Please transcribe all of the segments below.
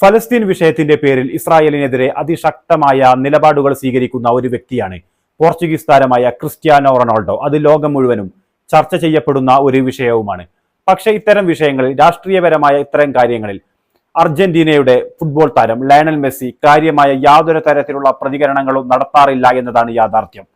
ഫലസ്തീൻ വിഷയത്തിന്റെ പേരിൽ ഇസ്രായേലിനെതിരെ അതിശക്തമായ നിലപാടുകൾ സ്വീകരിക്കുന്ന ഒരു വ്യക്തിയാണ് പോർച്ചുഗീസ് താരമായ ക്രിസ്ത്യാനോ റൊണാൾഡോ. അത് ലോകം മുഴുവനും ചർച്ച ചെയ്യപ്പെടുന്ന ഒരു വിഷയവുമാണ്. പക്ഷേ ഇത്തരം വിഷയങ്ങളിൽ രാഷ്ട്രീയപരമായ ഇത്തരം കാര്യങ്ങളിൽ അർജന്റീനയുടെ ഫുട്ബോൾ താരം ലയണൽ മെസ്സി കാര്യമായ യാതൊരു തരത്തിലുള്ള പ്രതികരണങ്ങളും നടത്താറില്ല എന്നതാണ് യാഥാർത്ഥ്യം.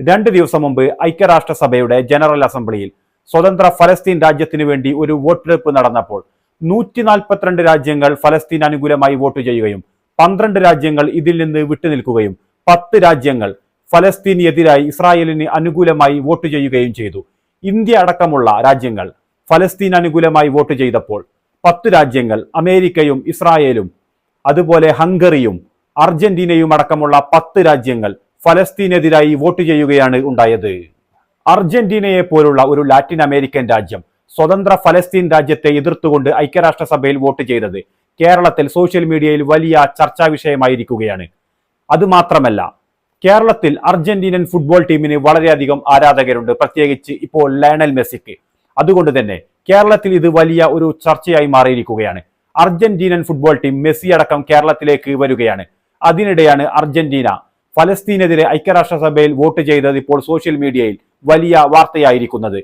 രണ്ട് ദിവസം മുമ്പ് ഐക്യരാഷ്ട്രസഭയുടെ ജനറൽ അസംബ്ലിയിൽ സ്വതന്ത്ര ഫലസ്തീൻ രാജ്യത്തിനു വേണ്ടി ഒരു വോട്ടെടുപ്പ് നടന്നപ്പോൾ നൂറ്റി നാൽപ്പത്തിരണ്ട് രാജ്യങ്ങൾ ഫലസ്തീൻ അനുകൂലമായി വോട്ട് ചെയ്യുകയും പന്ത്രണ്ട് രാജ്യങ്ങൾ ഇതിൽ നിന്ന് വിട്ടുനിൽക്കുകയും പത്ത് രാജ്യങ്ങൾ ഫലസ്തീന് എതിരായി ഇസ്രായേലിന് അനുകൂലമായി വോട്ട് ചെയ്യുകയും ചെയ്തു. ഇന്ത്യ അടക്കമുള്ള രാജ്യങ്ങൾ ഫലസ്തീൻ അനുകൂലമായി വോട്ട് ചെയ്തപ്പോൾ പത്ത് രാജ്യങ്ങൾ അമേരിക്കയും ഇസ്രായേലും അതുപോലെ ഹംഗറിയും അർജന്റീനയും അടക്കമുള്ള പത്ത് രാജ്യങ്ങൾ ഫലസ്തീനെതിരായി വോട്ട് ചെയ്യുകയാണ് ഉണ്ടായത്. അർജന്റീനയെ പോലുള്ള ഒരു ലാറ്റിൻ അമേരിക്കൻ രാജ്യം സ്വതന്ത്ര ഫലസ്തീൻ രാജ്യത്തെ എതിർത്തുകൊണ്ട് ഐക്യരാഷ്ട്രസഭയിൽ വോട്ട് ചെയ്തത് കേരളത്തിൽ സോഷ്യൽ മീഡിയയിൽ വലിയ ചർച്ചാ വിഷയമായിരിക്കുകയാണ്. അതുമാത്രമല്ല കേരളത്തിൽ അർജന്റീനൻ ഫുട്ബോൾ ടീമിന് വളരെയധികം ആരാധകരുണ്ട് പ്രത്യേകിച്ച് ഇപ്പോൾ ലയണൽ മെസ്സിക്ക്. അതുകൊണ്ട് തന്നെ കേരളത്തിൽ ഇത് വലിയ ഒരു ചർച്ചയായി മാറിയിരിക്കുകയാണ്. അർജന്റീനൻ ഫുട്ബോൾ ടീം മെസ്സി അടക്കം കേരളത്തിലേക്ക് വരികയാണ്. അതിനിടെയാണ് അർജന്റീന ഫലസ്തീനെതിരെ ഐക്യരാഷ്ട്രസഭയിൽ വോട്ട് ചെയ്തത് ഇപ്പോൾ സോഷ്യൽ മീഡിയയിൽ വലിയ വാർത്തയായിരിക്കുന്നത്.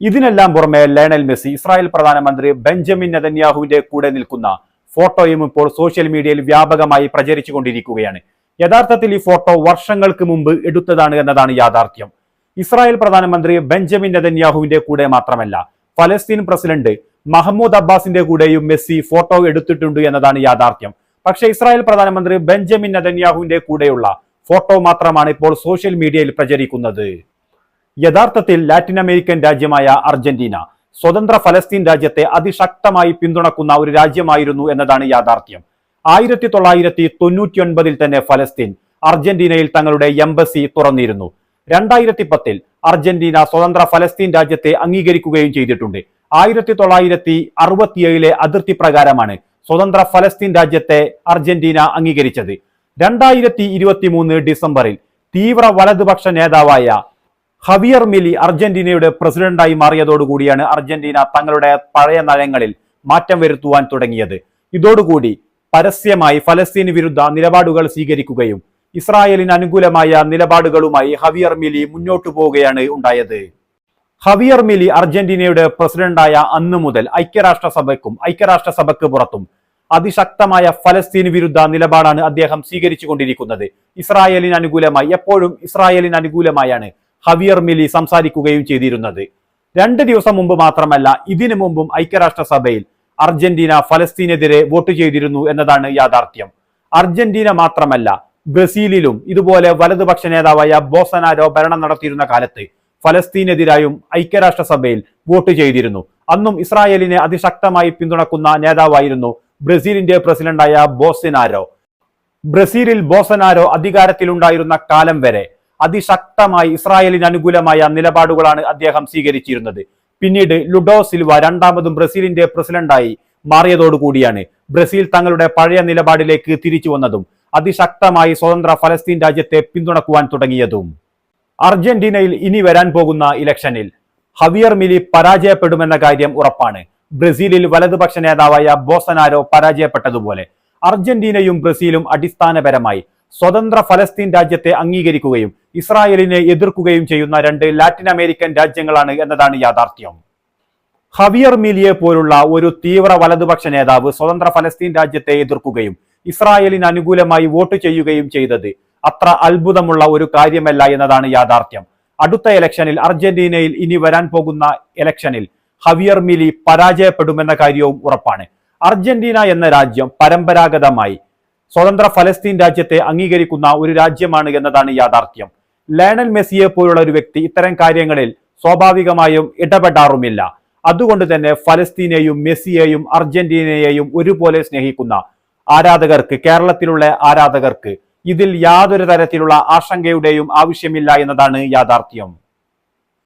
ഇതിനെല്ലാം പുറമെ ലയണൽ മെസ്സി ഇസ്രായേൽ പ്രധാനമന്ത്രി ബെഞ്ചമിൻ നെതന്യാഹുവിന്റെ കൂടെ നിൽക്കുന്ന ഫോട്ടോയും ഇപ്പോൾ സോഷ്യൽ മീഡിയയിൽ വ്യാപകമായി പ്രചരിച്ചു കൊണ്ടിരിക്കുകയാണ് യഥാർത്ഥത്തിൽ ഈ ഫോട്ടോ വർഷങ്ങൾക്ക് മുമ്പ് എടുത്തതാണ് എന്നതാണ് യാഥാർത്ഥ്യം. ഇസ്രായേൽ പ്രധാനമന്ത്രി ബെഞ്ചമിൻ നെതന്യാഹുവിന്റെ കൂടെ മാത്രമല്ല ഫലസ്തീൻ പ്രസിഡന്റ് മഹമ്മൂദ് അബ്ബാസിന്റെ കൂടെയും മെസ്സി ഫോട്ടോ എടുത്തിട്ടുണ്ട് എന്നതാണ് യാഥാർത്ഥ്യം. പക്ഷെ ഇസ്രായേൽ പ്രധാനമന്ത്രി ബെഞ്ചമിൻ നെതന്യാഹുവിന്റെ കൂടെയുള്ള ഫോട്ടോ മാത്രമാണ് ഇപ്പോൾ സോഷ്യൽ മീഡിയയിൽ പ്രചരിക്കുന്നത്. യഥാർത്ഥത്തിൽ ലാറ്റിൻ അമേരിക്കൻ രാജ്യമായ അർജന്റീന സ്വതന്ത്ര ഫലസ്തീൻ രാജ്യത്തെ അതിശക്തമായി പിന്തുണക്കുന്ന ഒരു രാജ്യമായിരുന്നു എന്നതാണ് യാഥാർത്ഥ്യം. ആയിരത്തി തൊള്ളായിരത്തി തൊണ്ണൂറ്റി ഒൻപതിൽ തന്നെ ഫലസ്തീൻ അർജന്റീനയിൽ തങ്ങളുടെ എംബസി തുറന്നിരുന്നു. രണ്ടായിരത്തി പത്തിൽ അർജന്റീന സ്വതന്ത്ര ഫലസ്തീൻ രാജ്യത്തെ അംഗീകരിക്കുകയും ചെയ്തിട്ടുണ്ട്. ആയിരത്തി തൊള്ളായിരത്തി അറുപത്തിയേഴിലെ അതിർത്തി പ്രകാരമാണ് സ്വതന്ത്ര ഫലസ്തീൻ രാജ്യത്തെ അർജന്റീന അംഗീകരിച്ചത്. രണ്ടായിരത്തി ഇരുപത്തി മൂന്ന് ഡിസംബറിൽ തീവ്ര വലതുപക്ഷ നേതാവായ ഹവിയർ മിലി അർജന്റീനയുടെ പ്രസിഡന്റായി മാറിയതോടുകൂടിയാണ് അർജന്റീന തങ്ങളുടെ പഴയ നയങ്ങളിൽ മാറ്റം വരുത്തുവാൻ തുടങ്ങിയത്. ഇതോടുകൂടി പരസ്യമായി ഫലസ്തീന് വിരുദ്ധ നിലപാടുകൾ സ്വീകരിക്കുകയും ഇസ്രായേലിന് അനുകൂലമായ നിലപാടുകളുമായി ഹവിയർ മിലി മുന്നോട്ടു പോവുകയാണ് ഉണ്ടായത്. ഹവിയർ മിലി അർജന്റീനയുടെ പ്രസിഡന്റായ അന്ന് മുതൽ ഐക്യരാഷ്ട്രസഭയ്ക്കും ഐക്യരാഷ്ട്രസഭയ്ക്ക് പുറത്തും അതിശക്തമായ ഫലസ്തീന് വിരുദ്ധ നിലപാടാണ് അദ്ദേഹം സ്വീകരിച്ചു കൊണ്ടിരിക്കുന്നത് ഇസ്രായേലിന് അനുകൂലമായി എപ്പോഴും ഇസ്രായേലിന് അനുകൂലമായാണ് ഹവിയർ മിലി സംസാരിക്കുകയും ചെയ്തിരുന്നത്. രണ്ട് ദിവസം മുമ്പ് മാത്രമല്ല ഇതിനു മുമ്പും ഐക്യരാഷ്ട്രസഭയിൽ അർജന്റീന ഫലസ്തീനെതിരെ വോട്ട് ചെയ്തിരുന്നു എന്നതാണ് യാഥാർത്ഥ്യം. അർജന്റീന മാത്രമല്ല ബ്രസീലിലും ഇതുപോലെ വലതുപക്ഷ നേതാവായ ബോസനാരോ ഭരണം നടത്തിയിരുന്ന കാലത്ത് ഫലസ്തീനെതിരായും ഐക്യരാഷ്ട്രസഭയിൽ വോട്ട് ചെയ്തിരുന്നു. അന്നും ഇസ്രായേലിനെ അതിശക്തമായി പിന്തുണക്കുന്ന നേതാവായിരുന്നു ബ്രസീലിന്റെ പ്രസിഡന്റായ ബോസനാരോ. ബ്രസീലിൽ ബോസനാരോ അധികാരത്തിലുണ്ടായിരുന്ന കാലം വരെ അതിശക്തമായി ഇസ്രായേലിന് അനുകൂലമായ നിലപാടുകളാണ് അദ്ദേഹം സ്വീകരിച്ചിരുന്നത്. പിന്നീട് ലുഡോ സിൽവ രണ്ടാമതും ബ്രസീലിന്റെ പ്രസിഡന്റായി മാറിയതോടുകൂടിയാണ് ബ്രസീൽ തങ്ങളുടെ പഴയ നിലപാടിലേക്ക് തിരിച്ചു വന്നതും അതിശക്തമായി സ്വതന്ത്ര ഫലസ്തീൻ രാജ്യത്തെ പിന്തുണക്കുവാൻ തുടങ്ങിയതും. അർജന്റീനയിൽ ഇനി വരാൻ പോകുന്ന ഇലക്ഷനിൽ ഹവിയർ മിലി പരാജയപ്പെടുമെന്ന കാര്യം ഉറപ്പാണ്. ബ്രസീലിൽ വലതുപക്ഷ നേതാവായ ബോസനാരോ പരാജയപ്പെട്ടതുപോലെ അർജന്റീനയും ബ്രസീലും അടിസ്ഥാനപരമായി സ്വതന്ത്ര ഫലസ്തീൻ രാജ്യത്തെ അംഗീകരിക്കുകയും ഇസ്രായേലിനെ എതിർക്കുകയും ചെയ്യുന്ന രണ്ട് ലാറ്റിൻ അമേരിക്കൻ രാജ്യങ്ങളാണ് എന്നതാണ് യാഥാർത്ഥ്യം. ഹവിയർ മിലിയെ പോലുള്ള ഒരു തീവ്ര വലതുപക്ഷ നേതാവ് സ്വതന്ത്ര ഫലസ്തീൻ രാജ്യത്തെ എതിർക്കുകയും ഇസ്രായേലിന് അനുകൂലമായി വോട്ട് ചെയ്യുകയും ചെയ്തത് അത്ര അത്ഭുതമുള്ള ഒരു കാര്യമല്ല എന്നതാണ് യാഥാർത്ഥ്യം. അടുത്ത ഇലക്ഷനിൽ അർജന്റീനയിൽ ഇനി വരാൻ പോകുന്ന ഇലക്ഷനിൽ ഹവിയർ മിലി പരാജയപ്പെടുമെന്ന കാര്യവും ഉറപ്പാണ്. അർജന്റീന എന്ന രാജ്യം പരമ്പരാഗതമായി സ്വതന്ത്ര ഫലസ്തീൻ രാജ്യത്തെ അംഗീകരിക്കുന്ന ഒരു രാജ്യമാണ് എന്നതാണ് യാഥാർത്ഥ്യം. ലയണൽ മെസ്സിയെ പോലുള്ള ഒരു വ്യക്തി ഇത്തരം കാര്യങ്ങളിൽ സ്വാഭാവികമായും ഇടപെടാറുമില്ല. അതുകൊണ്ട് തന്നെ ഫലസ്തീനെയും മെസ്സിയെയും അർജന്റീനയെയും ഒരുപോലെ സ്നേഹിക്കുന്ന ആരാധകർക്ക് കേരളത്തിലുള്ള ആരാധകർക്ക് ഇതിൽ യാതൊരു തരത്തിലുള്ള ആശങ്കയുടെയും ആവശ്യമില്ല എന്നതാണ് യാഥാർത്ഥ്യം.